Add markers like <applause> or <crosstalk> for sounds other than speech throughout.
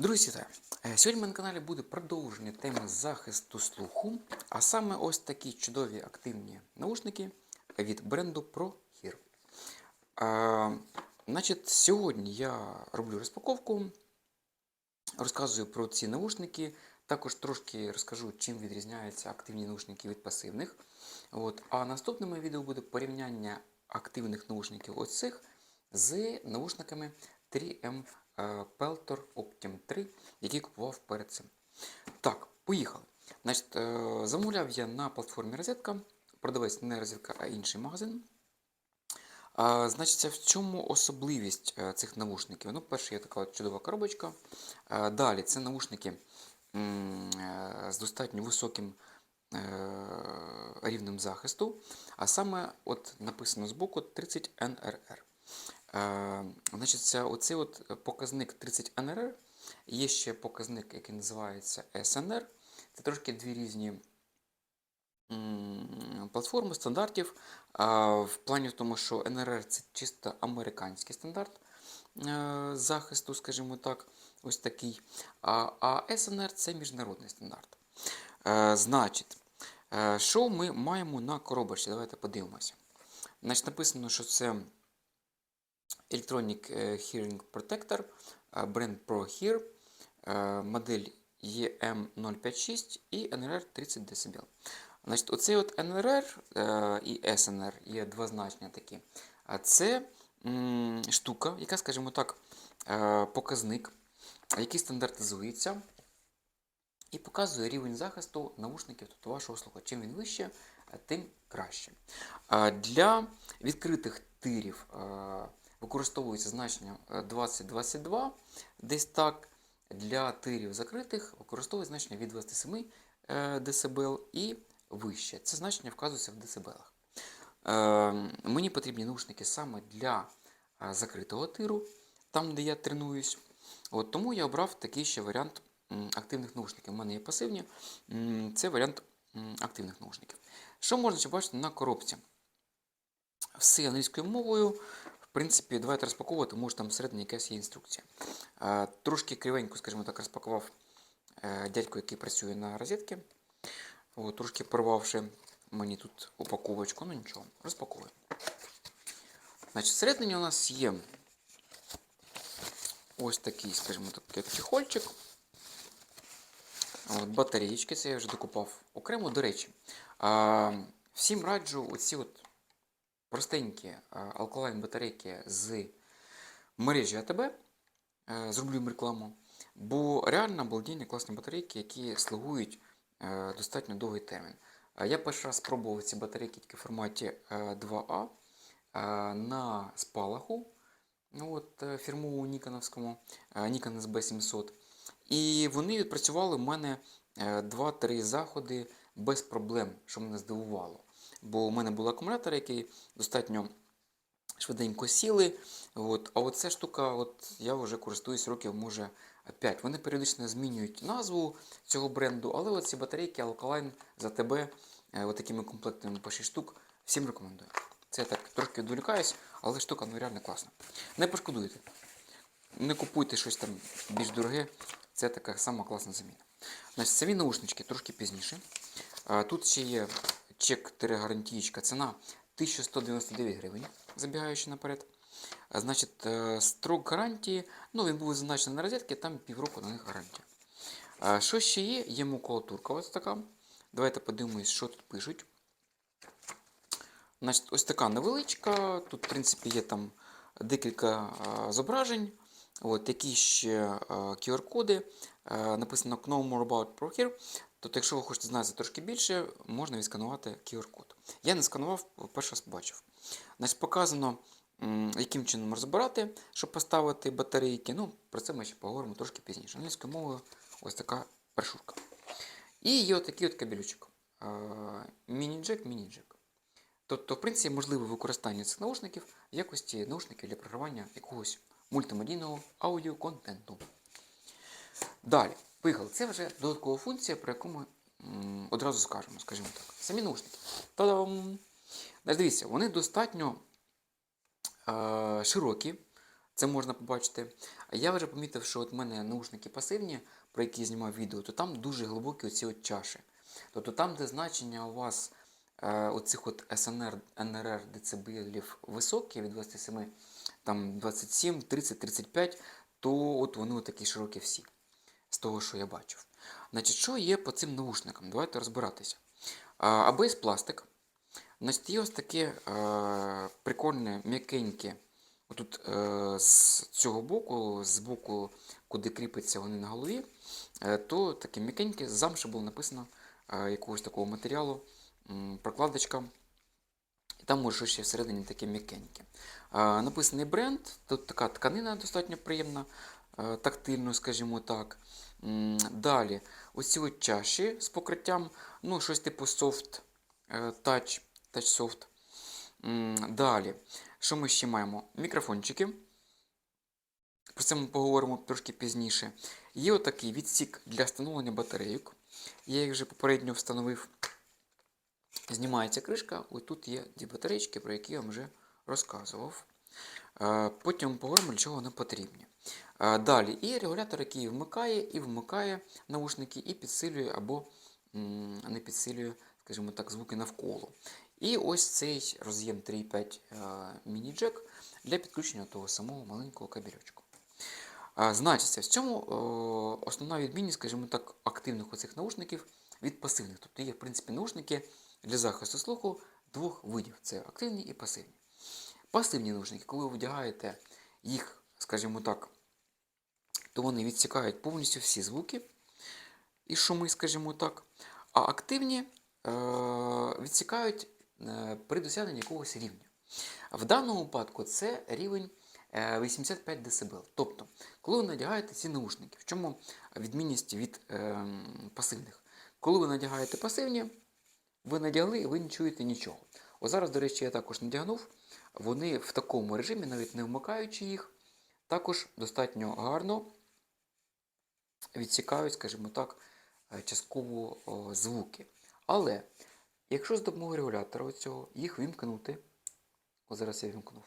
Друзі! Е, Сьогодні на каналі буде продовження теми захисту слуху, а саме ось такі чудові активні наушники від бренду ProHear. Е, Значить, сьогодні я роблю розпаковку, розказую про ці наушники, також трошки розкажу, чим відрізняються активні наушники від пасивних. От. А наступному відео буде порівняння активних наушників ось цих з наушниками 3M е, Peltor Optim 3, які купував перед цим. Так, поїхали. Значить, е, замовляв я на платформі Розетка. Продавець не розетка, а інший магазин. А, значить, в чому особливість е, цих навушників? Ну, перше, є така чудова коробочка. Е, Далі це навушники е, з достатньо високим е, рівнем захисту, а саме от написано збоку 30 NRR. Е, Значить, це, оцей от показник 30 NRR. Є ще показник, який називається SNR. Це трошки дві різні платформи стандартів. В плані в тому, що NRR це чисто американський стандарт е, захисту, скажімо так, ось такий. А, SNR це міжнародний стандарт. Е, Значить, е, що ми маємо на коробочці? Давайте подивимося. Значить, написано, що це Electronic е, Hearing Protector, бренд ProHear, е, модель EM056 і NRR 30 дБ. Значить, оцей от NRR е, і SNR є два значення такі. А це штука, яка, скажімо так, показник, який стандартизується і показує рівень захисту наушників тобто вашого слуха. Чим він вище, тим краще. Для відкритих тирів використовується значення е, 2022, десь так. Для тирів закритих використовується значення від 27 е, дБ і вище. Це значення вказується в децибелах. Е, Мені потрібні наушники саме для е, закритого тиру, там, де я тренуюсь. От, тому я обрав такий ще варіант активних наушників. У мене є пасивні, це варіант активних наушників. Що можна ще бачити на коробці? Все англійською мовою. Принципі, давайте розпаковувати, може там всередині якась є інструкція. Трошки кривенько, скажімо так, розпакував е, дядько, який працює на розетці. Трошки порвавши мені тут упаковочку, ну нічого, розпаковуємо. Значить, всередині у нас є ось такий, скажімо так, як чехольчик. От, батареєчки, це я вже докупав окремо. До речі, всім раджу оці от простенькі алкалайн батарейки з мережі АТБ. Е, Зроблю їм рекламу. Бо реально обалденні класні батарейки, які слугують е, достатньо довгий термін. Е, Я перший раз спробував ці батарейки тільки в форматі е, 2А е, на спалаху ну, от, е, фірмовому Ніконовському, е, Nikon SB700. І вони відпрацювали в мене е, 2-3 заходи без проблем, що мене здивувало. Бо у мене були акумулятори, які достатньо швиденько сіли. От, а оця штука, от, я вже користуюсь років, може, 5. Вони періодично змінюють назву цього бренду, але оці батарейки Alkaline за тебе такими комплектами по 6 штук, всім рекомендую. Це я так трошки відволікаюсь, але штука ну, реально класна. Не пошкодуйте. Не купуйте щось там більш дороге, це така сама класна заміна. Значить, самі наушнички трошки пізніше. Тут ще є чек-гарантієчка, ціна 1199 гривень, забігаючи наперед. Значить, е, строк гарантії, ну він був зазначений на розетки, там півроку на них гарантія. Що ще є? Є макулатурка ось така. Давайте подивимось, що тут пишуть. Значить, ось така невеличка. Тут, в принципі, є там декілька а, зображень. От, які ще QR-коди. Написано Know more about ProHear. Тобто, якщо ви хочете знати трошки більше, можна відсканувати QR-код. Я не сканував, перший раз побачив. Значить, показано, яким чином розбирати, щоб поставити батарейки. Ну, про це ми ще поговоримо трошки пізніше. Англійською мовою ось така брошурка. І є отакий от кабелючок. Міні-джек, міні-джек. Тобто, в принципі, можливе використання цих наушників в якості наушників для програвання якогось мультимедійного аудіоконтенту. Далі, поїхали. Це вже додаткова функція, про яку ми одразу скажемо, скажімо так. Самі наушники. Та-дам! Дивіться, вони достатньо е, широкі, Це можна побачити. А я вже помітив, що от в мене наушники пасивні, про які я знімав відео, то там дуже глибокі оці от чаші. Тобто там, де значення у вас е, оцих от СНР, НРР децибелів високі від 27, там 27, 30, 35, то от вони такі широкі всі, з того, що я бачив. Значить, що є по цим наушникам? Давайте розбиратися. А, АБС пластик. Значить, є ось таке прикольне, м'якеньке. Отут е, з цього боку, з боку, куди кріпиться вони на голові, е, то таке м'якеньке, з замши було написано е, якогось такого матеріалу, прокладочка. І там може ще всередині таке м'якеньке. Написаний бренд, тут така тканина достатньо приємна, е, тактильно, скажімо так. Далі, оці от чаші з покриттям, ну, щось типу soft е, touch, touch soft. Далі, що ми ще маємо? Мікрофончики. Про це ми поговоримо трошки пізніше. Є отакий відсік для встановлення батарейок. Я їх вже попередньо встановив. Знімається кришка, ось тут є ті батарейки, про які я вам вже розказував. Е, Потім поговоримо, для чого вони потрібні. Далі і регулятор, який вмикає і вмикає наушники, і підсилює або не підсилює, скажімо так, звуки навколо. І ось цей роз'єм 3.5 е, міні-джек для підключення того самого маленького кабельочку. А, Значиться, в цьому основна відмінність, скажімо так, активних оцих наушників від пасивних. Тобто є, в принципі, наушники для захисту слуху двох видів: це активні і пасивні. Пасивні наушники, коли ви вдягаєте їх, скажімо так, то вони відсікають повністю всі звуки і шуми, скажімо так. А активні е, відсікають е, при досягненні якогось рівня. В даному випадку це рівень е, 85 дБ. Тобто, коли ви надягаєте ці наушники, в чому відмінність від е, пасивних? Коли ви надягаєте пасивні, ви надягли і ви не чуєте нічого. Ось зараз, до речі, я також надягнув. Вони в такому режимі, навіть не вмикаючи їх, також достатньо гарно відсікають, скажімо так, е, частково звуки. Але якщо з допомогою регулятора цього їх вимкнути, ось зараз я вимкнув,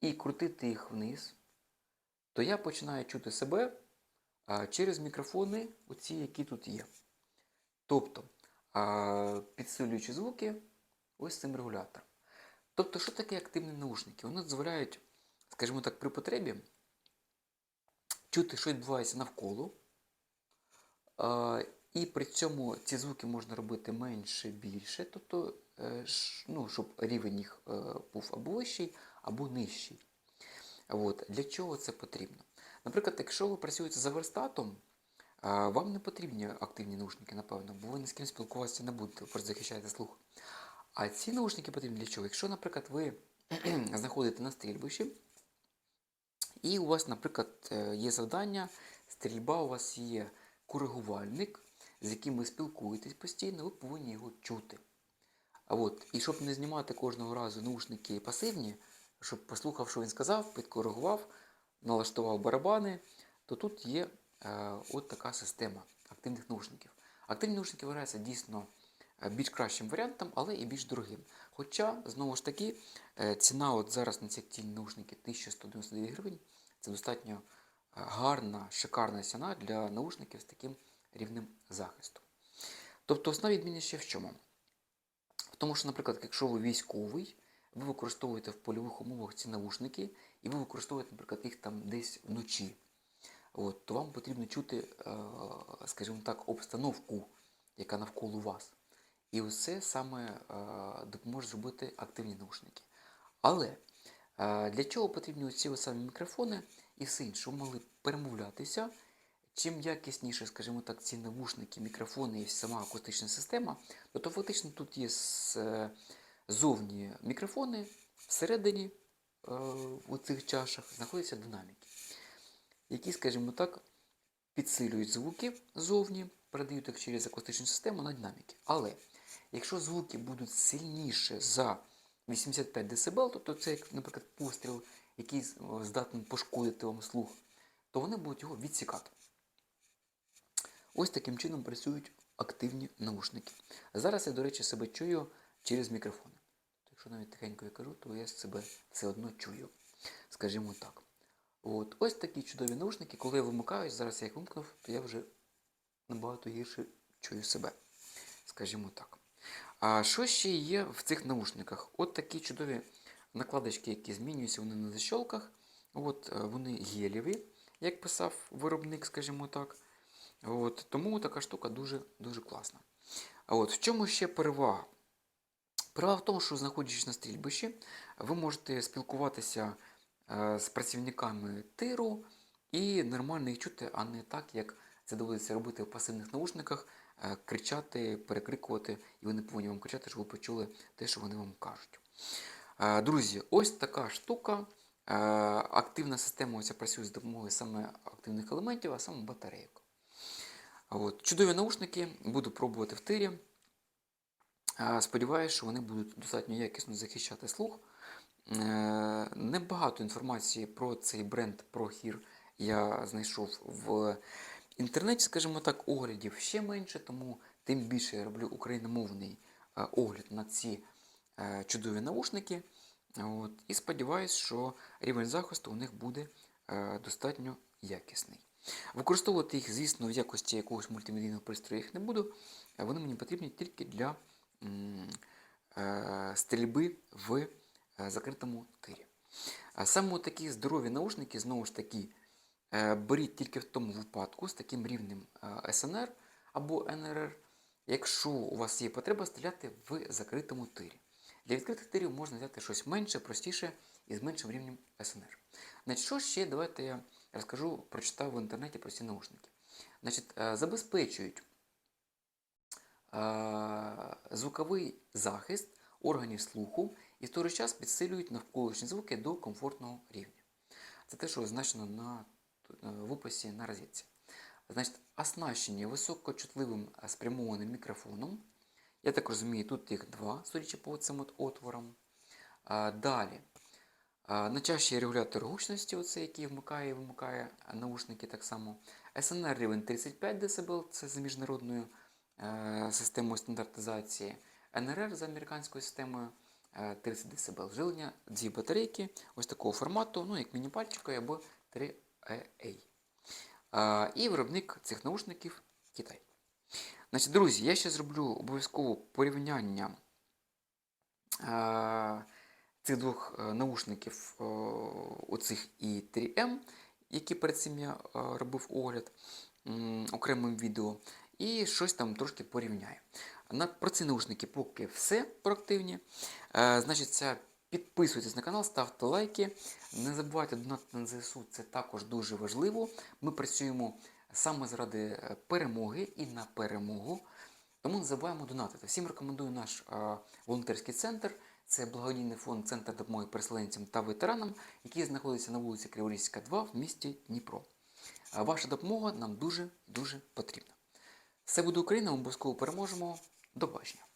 і крутити їх вниз, то я починаю чути себе через мікрофони, оці, які тут є. Тобто, підсилюючи звуки ось цим регулятором. Тобто, що таке активні наушники? Вони дозволяють, скажімо так, при потребі чути, що відбувається навколо. І при цьому ці звуки можна робити менше, більше, тобто, е, ну, щоб рівень їх е, був або вищий, або нижчий. От. Для чого це потрібно? Наприклад, якщо ви працюєте за верстатом, вам не потрібні активні наушники, напевно, бо ви ні з ким спілкуватися не будете, просто захищаєте слух. А ці наушники потрібні для чого? Якщо, наприклад, ви <clears throat> знаходите на стрільбищі, і у вас, наприклад, е, є завдання, стрільба, у вас є коригувальник, з яким ви спілкуєтесь постійно, ви повинні його чути. А от, і щоб не знімати кожного разу наушники пасивні, щоб послухав, що він сказав, підкоригував, налаштував барабани, то тут є е, от така система активних наушників. Активні наушники вважаються дійсно е, більш кращим варіантом, але і більш дорогим. Хоча, знову ж таки, е, ціна от зараз на ці активні наушники 1199 гривень. Це достатньо е, гарна, шикарна ціна для наушників з таким рівнем захисту. Тобто основна відмінність ще в чому? В тому, що, наприклад, якщо ви військовий, ви використовуєте в польових умовах ці наушники, і ви використовуєте, наприклад, їх там десь вночі. От, то вам потрібно чути, е, скажімо так, обстановку, яка навколо вас. І це саме е, допоможе зробити активні наушники. Але для чого потрібні ось самі мікрофони і все інше, щоб могли перемовлятися. Чим якісніше, скажімо так, ці навушники, мікрофони і сама акустична система, то, то фактично тут є е, зовні мікрофони, всередині е, у цих чашах знаходяться динаміки, які, скажімо так, підсилюють звуки зовні, передають їх через акустичну систему на динаміки. Але якщо звуки будуть сильніше за 85 дБ, тобто це, наприклад, постріл, який здатний пошкодити вам слух, то вони будуть його відсікати. Ось таким чином працюють активні наушники. Зараз я, до речі, себе чую через мікрофони. Якщо навіть тихенько я кажу, то я себе все одно чую. Скажімо так. От. Ось такі чудові наушники, коли я вимикаюсь, зараз я їх вимкнув, то я вже набагато гірше чую себе. Скажімо так. А що ще є в цих наушниках? От такі чудові накладочки, які змінюються, вони на защолках. От, е, вони гелєві, як писав виробник, скажімо так. От, тому така штука дуже, дуже класна. А от в чому ще перевага? Перевага в тому, що знаходячись на стрільбищі, ви можете спілкуватися е, з працівниками тиру і нормально їх чути, а не так, як це доводиться робити в пасивних наушниках, кричати, перекрикувати, і вони повинні вам кричати, щоб ви почули те, що вони вам кажуть. Е, Друзі, ось така штука. Е, Активна система ось працює з допомогою саме активних елементів, а саме батарейок. От. Чудові наушники буду пробувати в тирі. Е, Сподіваюся, що вони будуть достатньо якісно захищати слух. Е, Небагато інформації про цей бренд ProHear я знайшов в інтернеті, скажімо так, оглядів ще менше, тому тим більше я роблю україномовний е, огляд на ці е, чудові наушники. От, і сподіваюся, що рівень захисту у них буде е, достатньо якісний. Використовувати їх, звісно, в якості якогось мультимедійного пристрою їх не буду. Вони мені потрібні тільки для стрільби в закритому тирі. А саме такі здорові наушники, знову ж таки, беріть тільки в тому випадку з таким рівнем е, СНР або НРР, якщо у вас є потреба стріляти в закритому тирі. Для відкритих тирів можна взяти щось менше, простіше і з меншим рівнем СНР. Значить, що ще давайте я розкажу, прочитав в інтернеті про ці наушники. Значить, е, забезпечують е, звуковий захист органів слуху і в той же час підсилюють навколишні звуки до комфортного рівня. Це те, що зазначено на е, в описі на розетці. Значить, оснащені високочутливим е, спрямованим мікрофоном. Я так розумію, тут їх два, судячи по цим от отворам. Далі. А, Найчастіший регулятор гучності, оцей, який вмикає і вимикає наушники так само. SNR рівень 35 дБ, це за міжнародною е, системою стандартизації. NRR за американською системою е, 30 дБ. Жилення дві батарейки ось такого формату, ну як міні-пальчика або 3A. А, і виробник цих наушників Китай. Значить, друзі, я ще зроблю обов'язково порівняння е, цих двох е, наушників е, оцих і 3M, які перед цим я е, робив огляд окремим відео, і щось там трошки порівняю. Про ці наушники поки все про активні. Е, значить, це підписуйтесь на канал, ставте лайки. Не забувайте донатити на ЗСУ, це також дуже важливо. Ми працюємо саме заради е, перемоги і на перемогу. Тому не забуваємо донатити. Всім рекомендую наш е, волонтерський центр. Це благодійний фонд Центр допомоги переселенцям та ветеранам, який знаходиться на вулиці Криворізька, 2 в місті Дніпро. Е, Ваша допомога нам дуже дуже потрібна. Все буде Україна, ми обов'язково переможемо. До побачення.